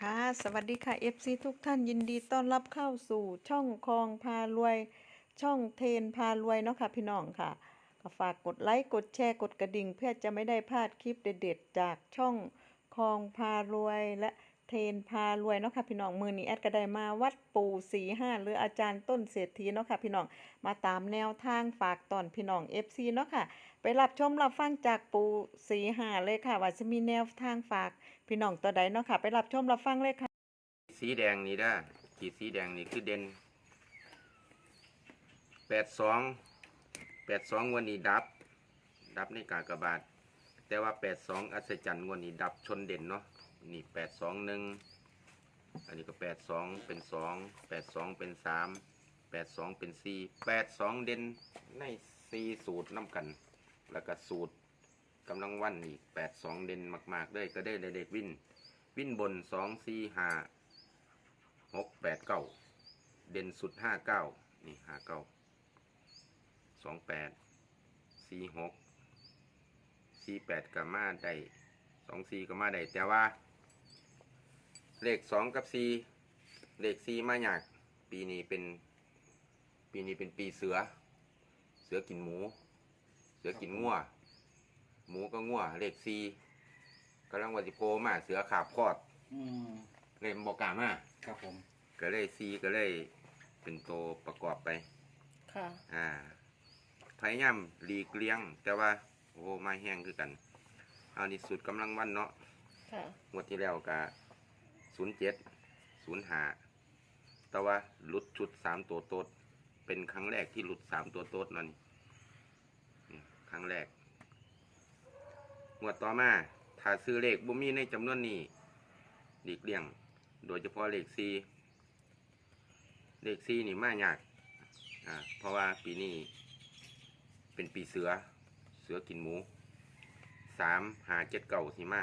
ค่ะ สวัสดีค่ะ FC ทุกท่านยินดีต้อนรับเข้าสู่ช่องคลองพารวย ช่องเทนพารวยเนาะค่ะพี่น้องค่ะก็ฝากกดไลค์กดแชร์กดกระดิ่ง เพื่อจะไม่ได้พลาดคลิปเด็ดๆ จากช่องคลองพารวยและ เทนพารวยเนาะค่ะพี่น้องมือนี้แอดก็ได้มาวัดปู่สีห้าหรืออาจารย์ต้นเศรษฐีเนาะค่ะพี่น้องมาตามแนวทางฝากตอนพี่น้อง FC เนาะค่ะไปรับชมรับฟังจากปู่สีห้าเลยค่ะ ว่าจะมีแนวทางฝากพี่น้องตัวใดเนาะค่ะ ไปรับชมรับฟังเลยค่ะ สีแดงนี่ได้ขีดสีแดงนี่คือเด่นแปดสองแปดสองวันนี้ดับ ดับในกากบาท แต่ว่าแปดสองอัศจรรย์วันนี้ดับชนเด่นเนาะ นี่แปดสองหนึ่งอันนี้ก็แปดสองเป็นสองแปดสองเป็นสามแปดสองเป็นสี่แปดสองเด่นในสี่สูตรน้ำกัน แล้วก็สูตรกำลังวันอีกแปดสองเด่นมากๆเลยก็ได้เด็กวินวินบนสองสี่ห้าหกแปดเก้าเด่นสุดห้าเก้านี่ห้าเก้าสองแปดสี่หกสี่แปดก็มาได้สองสี่ก็มาได้แต่ว่า เลขสองกับสี่เลขสี่มาอยากปีนี้เป็น ปีนี้เป็นปีเสือ เสือกินหมู เสือกินงัวหมูก็งัวเลขสี่กำลังวัติโพมาเสือขาบคอดอืมเลยบอกกล้ามาครับผม ก็เลยซีก็เลยเป็นตัวประกอบไป ค่ะ อ่าพยายามหลีกเลี่ยง แต่ว่า โอ้มาแห้งคือกัน เอานี่สุดกำลังวันเนาะค่ะ งวดที่แล้วก็ ศูนย์เจ็ดศูนย์หาแต่ว่าหลุดชุดสามตัวโตดเป็นครั้งแรกที่หลุดสามตัวโตดนั่นครั้งแรกงวดต่อมาถ้าซื้อเลขบ่มีในจำนวนนี้หลีกเลี่ยง โดยเฉพาะเลขซีเลขซีนี่มายากอ่าเพราะว่าปีนี้เป็นปีเสือ เสือกินหมูสามหาเจ็ดเก่าสิมา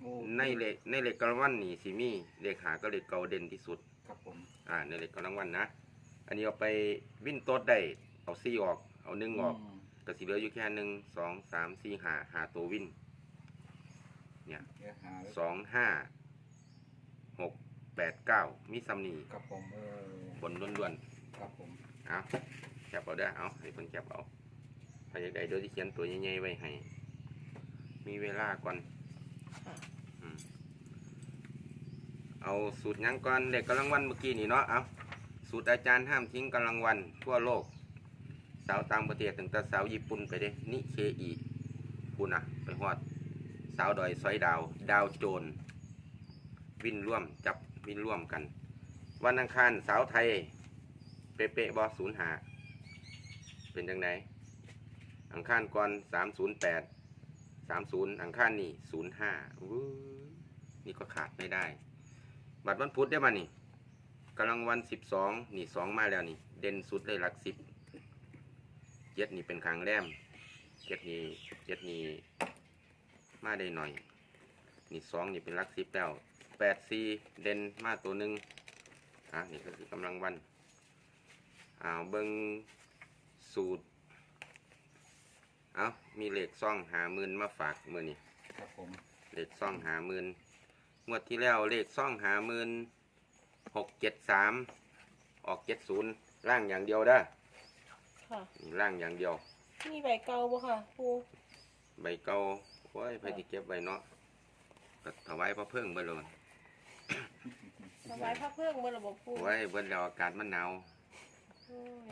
โอ้ในเลขในเลขกลางวันนี่สิมีเลขหาก็เลขเก่าเด่นที่สุด ครับผมอ่าในเลขกลางวันนะ อันนี้เอาไปวิ่นโต๊ดได้เอาซี่ออก เอาหนึ่งออกมก็สิเหลืออยู่แค่หนึ่งสองสามสี่หาหาตัววิ่นเนี่ยเดี๋ยวหาสองห้าหกแปดเก้ามีซัมนีครับผมเออบนล้วนครับผมๆเอาแคปเอาได้อเอาให้เพิ่นแคปเอาถ้าอยากได้เดี๋ยวที่เขียนตัวใหญ่ๆไว้ให้ มีเวลาก่อนค่ะอืม เอาสูตรยังก่อนเด็กกำลังวันเมื่อกี้นี่เนาะเอาสูตรอาจารย์ห้ามทิ้งกำลังวันทั่วโลก สาวต่างประเทศถึงแต่สาวญี่ปุ่นไปเด้นิเคอีคุณอะไปฮอด สาวดอยซอยดาว ดาวโจรวินร่วมจับวินร่วมกัน วันอังคารสาวไทย เป๊ะบอศูนย์หาเป็นจังไดอังคารก่อนสามศูนย์แปด สามศูนย์อังคารนี่ศูนย์ห้านี่ก็ขาดไม่ได้ บัตรวันพุธได้มานี่กำลังวันสิบสองนี่สองมาแล้วนี่ เด่นสุดเลยหลักสิบเจ็ดนี่เป็นครั้งแรมเจ็ดนี่เจ็ดนี่มาได้หน่อย นี่สองนี่เป็นหลักสิบแล้วแปดสี่เด่นมาตัวหนึ่งอะนี่ก็คือกำลังวันอ้าเบิงสูตร เอามีเหล็กซ่องหาหมื่นมาฝากมือนี่ครับผมเลขซ่องหาหมื่นงวดที่แล้วเลขซ่องหาหมื่นหกเจ็ดสามออกเจ็ดศูนย์ล่างอย่างเดียวเด้อค่ะนี่ล่างอย่างเดียว มีใบเก่าบ่ค่ะปูใบเก่าโอ้ยไปที่เก็บไว้เนาะก็ถวายพระเพิ่งไปเลยสบายพระเพิ่งบ่ระบบปูไว้เบิ้แล้วอากาศมันหนาวโอ้ย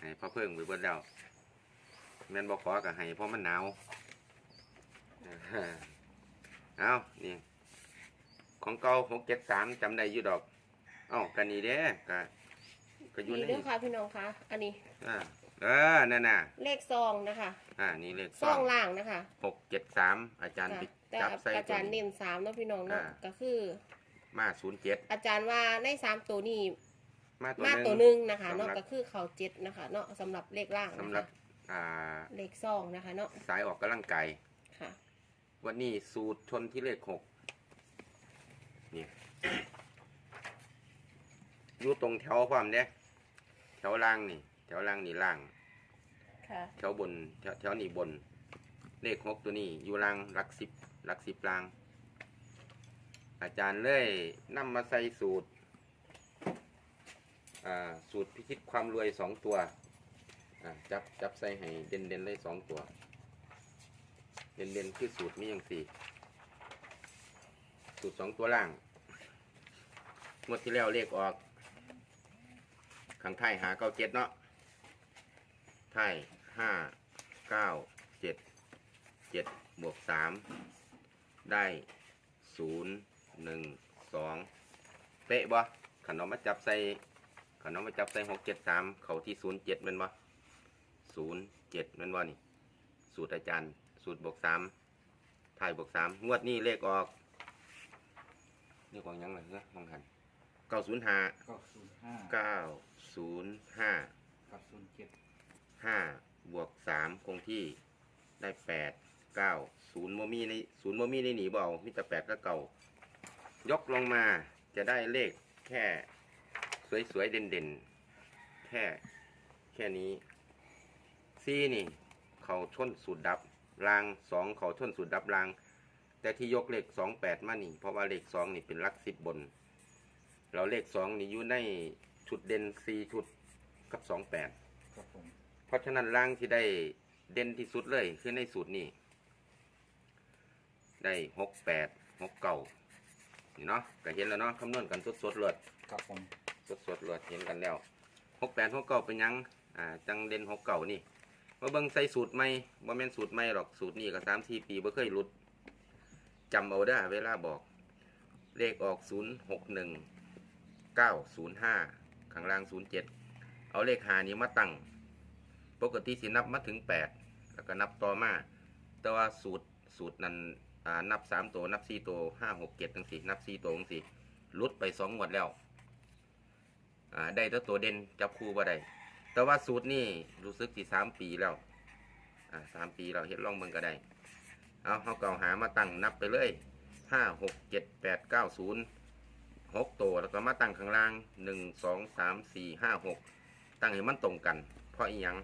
ให้พระเพิ่งไปเบิ้แล้ว แม่นบอกขอกับให้เพราะมันหนาวเอานี่ของเก่าหกเจ็ดสามจำได้อยู่ดอก เอ้ากันนี่เด้ก็ก็อยู่นี่ในเด้อค่ะพี่น้องคะอันนี้อ่าเออนั่นน่ะ เลขซองนะคะอ่านี่เลขซองล่างนะคะหกเจ็ดสามอาจารย์ค่ะไปแต่จับใส่อาจารย์เน้นสามเนาะพี่น้องเนาะอ่า ก็คือ มาศูนย์เจ็ดอาจารย์ว่าในสามตัวนี้มาตัวมาหนึ่งตัวหนึ่งนะคะสำหรับเนาะก็คือเขาเจ็ดนะคะเนาะสำหรับเลขล่างนะสำหรับคะ อ่า เลขซองนะคะเนาะสายออกกำลังกายค่ะ วันนี้สูตรชนที่เลขหกนี่อยู่ตรงแถวความเนี้ยแถวล่างนี่ แถวล่างนี่ล่าง ค่ะ แถวบน แถวแถวนี่บน เลขหกตัวนี้ อยู่ล่างหลักสิบหลักสิบล่าง อาจารย์เลยนำมาใส่สูตร อ่า สูตรพิชิตความรวยสองตัว อ่าจับจับใส่ให้เด่นเด่นๆเลยสองตัว เด่นเด่นๆคือสูตรมีอย่างสี่ สูตรสองตัวล่างงวดที่แล้วเลขออกข้างท้ายหาเก้าเจ็ดเนาะไทายห้าเก้าเจ็ดเจ็ดบวกสามได้ศูนย์หนึ่งสองเป๊ะบ่ขันเอามาจับใส่ขันเอามาจับใส่หกเจ็ดสามเขาที่ศูนย์เจ็ดเป็นบ่ ศูนย์เจ็ดเป็นบ่นี่ สูตรอาจารย์ สูตรบวกสามถ่ายบวกสามงวดนี้เลขออกเลขออกหยังไงเนาะมองหันเก้าศูนย์ห้าเก้าศูนย์ห้าเก้าศูนย์ห้ากับศูนย์เจ็ดห้าบวกสามคงที่ได้แปดเก้าศูนย์โมมี่ในศูนย์โมมี่ในหนีเบเอามิแต่แปดก็เก่า ยกลงมาจะได้เลขแค่สวยๆเด่นๆ แค่แค่นี้ ซีนี่เขาชนสูตรดับรางสองเขาชนสูตรดับราง แต่ที่ยกเลขสองแปดมานี่ เพราะว่าเลขสองนี่เป็นหลักสิบบน เราเลขสองนี่อยู่ในชุดเด่นสี่ชุดกับสองแปดครับผมเพราะฉะนั้นร่างที่ได้เด่นที่สุดเลยคือในสูตรนี้ ได้หกแปดหกเก่านี่เนาะก็เห็นแล้วเนาะคำนวณกันสดๆเลยครับผมสดๆเลยเห็นกันแล้วหกแปดหกเก่าเป็นหยังอ่าจังเด่นหกเก่านี่ มาเบิ่งใส่สูตรใหม่บ่แม่นสูตรใหม่หรอกสูตรนี้ก็สามสี่ปีบ่เคยหลุดจำเอาได้เวลาบอก เลขออกศูนย์หกหนึ่งเก้าศูนย์ห้าข้างล่างศูนย์เจ็ดเอาเลขหานี้มาตั้งปกติสินับมาถึงแปดแล้วก็นับต่อมา แต่ว่าสูตรสูตรนั้นนับสามตัว นับสี่ตัวห้าหกเจ็ดตั้งสี่นับสี่ตัวตั้งสี่ลุดไปสองงวดแล้วได้ตัวเด่นจับคู่บ่ได้ แต่ว่าสูตรนี่รู้สึกที่สามปีแล้ว อ่าสามปีเราเฮ็ดลองเบิ่งก็ได้ เอาเขาเก่าหามาตั้งนับไปเลยห้าหกเจ็ดแปดเก้าศูนย์หกตัวแล้วก็มาตั้งข้างล่างหนึ่งสองสามสี่ห้าหกตั้งให้มันตรงกัน เพราะอีหยัง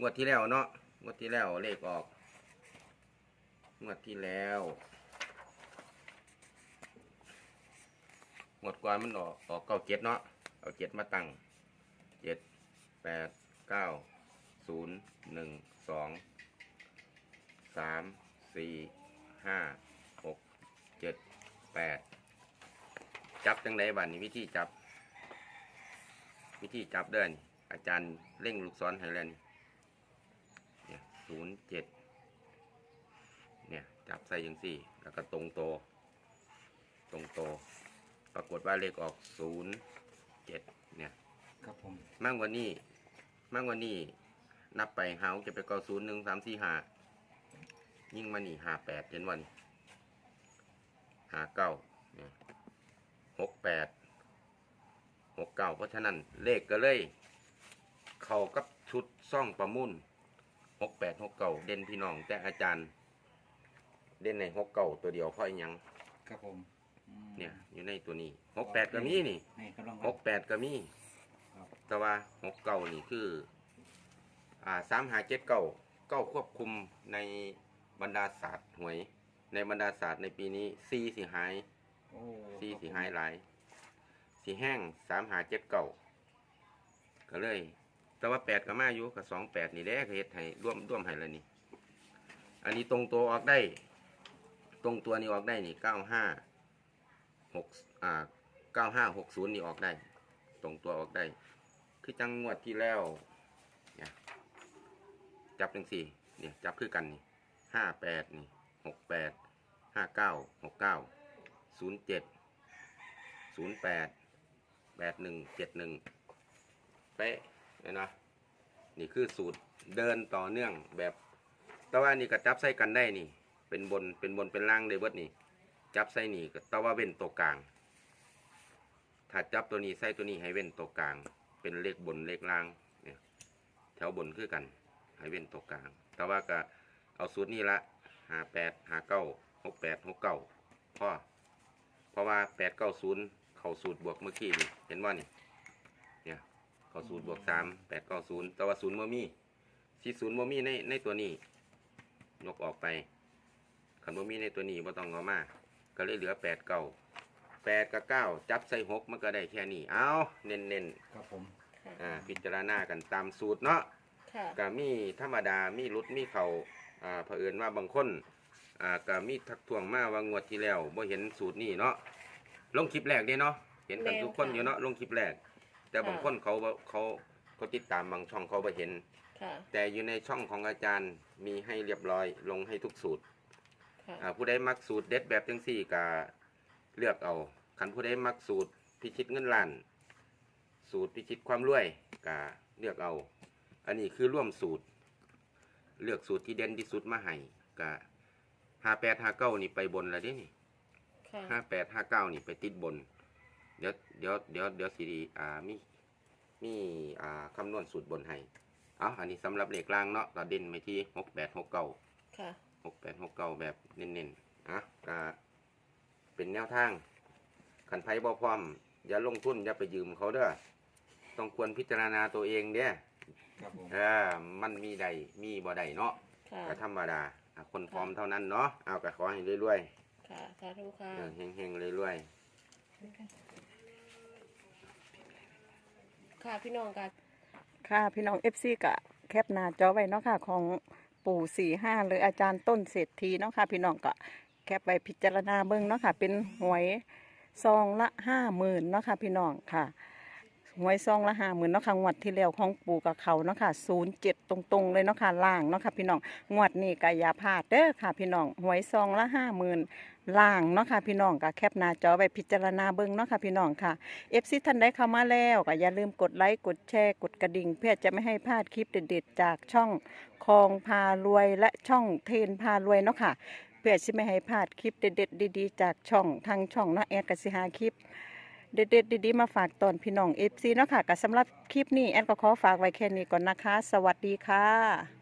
งวดที่แล้วเนาะงวดที่แล้วเลขออกงวดที่แล้วงวดก่อนมันออกออกเก้าเจ็ดเนาะ เอาเจ็ดมาตั้งเจ็ดแปดเก้าศูนย์หนึ่งสองสามสี่ห้าหกเจ็ดแปดจับจังไดบัดนี้วิธีจับ วิธีจับเดินอาจารย์เร่งลูกศรให้แล้วนี่ศูนย์เจ็ดเนี่ยจับใส่ยังสี่ แล้วก็ตรงโต ตรงโต ปรากฏว่าเลขออกศูนย์ เจ็ดเนี่ยครับผมมากกว่านี้มากกว่านี้ นับไปหาวจะไปเก้าศูนย์หนึ่งสามสี่ห้ายิ่งมานี่ห้าแปดเห็นวันห้าเก้าเนี่ยหกแปดหกเก้าเพราะฉะนั้นเลขก็เลย เข้ากับชุดซ่องประมุ่นหกแปดหกเก้าเด่นพี่น้อง แต่อาจารย์ เด่นในหกเก้าตัวเดียวเพราะอิหยังครับผมอืม เนี่ยอยู่ในตัวนี้หกแปดก็มีนี่ให้กำลังหกแปดก็มีครับ แต่ว่าหกเก้านี่คือ อ่าสามหาเจ็ดเก้าเก้าควบคุมในบรรดาศาสตร์หวย ในบรรดาศาสตร์ในปีนี้ซีสิหายโอ้ซีสิหายหลายสีแห้งสามหาเจ็ดเก้าก็เลย แต่ว่าแปดก็มาอยู่กับสองแปดนี่แหละก็เฮ็ดให้ร่วมร่วมให้แล้วนี่ อันนี้ตรงตัวออกได้ ตรงตัวนี้ออกได้นี่เก้าห้า หกอ่าเก้าห้าหกศูนย์นี่ออกได้ ตรงตัวออกได้ คือจังงวดที่แล้วเนี่ยจับจังสี่เนี่ยจับคือกันนี่ห้าแปดนี่หกแปดห้าเก้าหกเก้าศูนย์เจ็ดศูนย์แปดแปดหนึ่งเจ็ดหนึ่งเป๊ะเลยนะนี่คือสูตรเดินต่อเนื่องแบบ แต่ว่านี่ก็จับใส่กันได้นี่ เป็นบนเป็นบนเป็นล่างเลยเบิดนี่ จับใส่นี่ก็แต่ว่าเว้นตัวกลาง ถ้าจับตัวนี้ใส่ตัวนี้ให้เว้นตัวกลาง เป็นเลขบนเลขล่างเนี่ยแถวบนคือกันให้เว้นตัวกลาง แต่ว่าก็เอาสูตรนี้ละหาแปดหาเก้าหกแปดหกเก้าพอเพราะว่าแปดเก้าศูนย์เข้าสูตรบวกเมื่อกี้นี่เห็นว่านี่เนี่ยเข้าสูตรบวกสามแปดเก้าศูนย์แต่ว่าศูนย์โมมี่สี่ศูนย์โมมี่ในในตัวนี้ยกออกไปขันบ่มีในตัวนี้บ่ต้องเอมา ก็เลยเหลือแปดเก้าแปดกับเก้าจับใส่หกมันก็ได้แค่นี้ เอาเน้นเน้นครับผมค่ะๆอ่าพิจารณากันตามสูตรเนาะค่ะ ก็มีธรรมดามีรุดมีเขาอ่าเผอิญว่าบางคนอ่าก็มีทักท้วงมาว่างวดที่แล้วบ่เห็นสูตรนี้เนาะลงคลิปแรกเด้เนาะเห็นกันทุกคนอยู่เนาะลงคลิปแรก แต่บางคนเขาบ่เขาเขาติดตามบางช่องเขาบ่เห็น ค่ะ แต่อยู่ในช่องของอาจารย์มีให้เรียบร้อยลงให้ทุกสูตร ค่ะ อ่าผู้ใดมักสูตรเด็ดแบบจังซี่ก็เลือกเอาคันผู้ใดมักสูตรพิชิตเงินล้าน สูตรพิชิตความรวยก็เลือกเอา อันนี้คือร่วมสูตร เลือกสูตรที่เด่นที่สุดมาให้ก็ห้าแปดห้าเก้านี่ไปบนแล้วเด้นี่ค่ะห้าแปดห้าเก้านี่ไปติดบน เดี๋ยวเดี๋ยวเดี๋ยวเดี๋ยวสิอ่ามีมีอ่าคำนวณสูตรบนให้ เอาอันนี้สำหรับเลขล่างเนาะก็เด่นไปที่หกแปดหกเก้า ค่ะ หกแปดหกเก้าแบบเน้นๆอะก็เป็นแนวทางขันไพ่บ่พร้อม อย่าลงทุนอย่าไปยืมเขาเด้อต้องควรพิจารณาตัวเองเด้อครับผมเออมันมีใดมีบ่ใดเนาะค่ะ ก็ธรรมดาอะคนพร้อมเท่านั้นเนาะเอาก็ขอให้รวยค่ะสาธุค่ะๆเออเฮงๆรวยๆ ค่ะพี่น้องค่ะ ค่ะพี่น้อง FC กะแคปหน้าจอไว้เนาะค่ะ ของ ปู่สี่ห้าหรืออาจารย์ต้นเศรษฐีเนาะค่ะ พี่น้องก็แคปไปพิจารณาเบิ้งเนาะค่ะ เป็นหวยซองละห้าหมื่นเนาะค่ะ พี่น้องค่ะ หวยซองละห้าหมื่นเนาะค่ะงวดที่แล้วของปู่กับเขาเนาะค่ะศูนย์เจ็ดตรงๆเลยเนาะค่ะล่างเนาะค่ะพี่น้องงวดนี้ก็อย่าพลาดเด้อค่ะ พี่น้องหวยซองละห้าหมื่นล่างเนาะค่ะพี่น้องก็แคปหน้าจอไว้พิจารณาเบิ่งเนาะค่ะพี่น้องค่ะเอฟซีท่านได้เข้ามาแล้วก็อย่าลืมกดไลค์กดแชร์กดกระดิ่ง เพื่อจะไม่ให้พลาดคลิปเด็ดๆจากช่องคองพารวยและช่องเทนพารวยเนาะค่ะเพื่อจะไม่ให้พลาดคลิปเด็ดๆดีๆ จากช่องทางช่องเนาะแอดกสิหาคลิป เด็ดๆดีๆมาฝากตอนพี่น้องเอฟซีเนาะค่ะกับสำหรับคลิปนี้แอนก็ขอฝากไว้แค่นี้ก่อนนะคะ สวัสดีค่ะ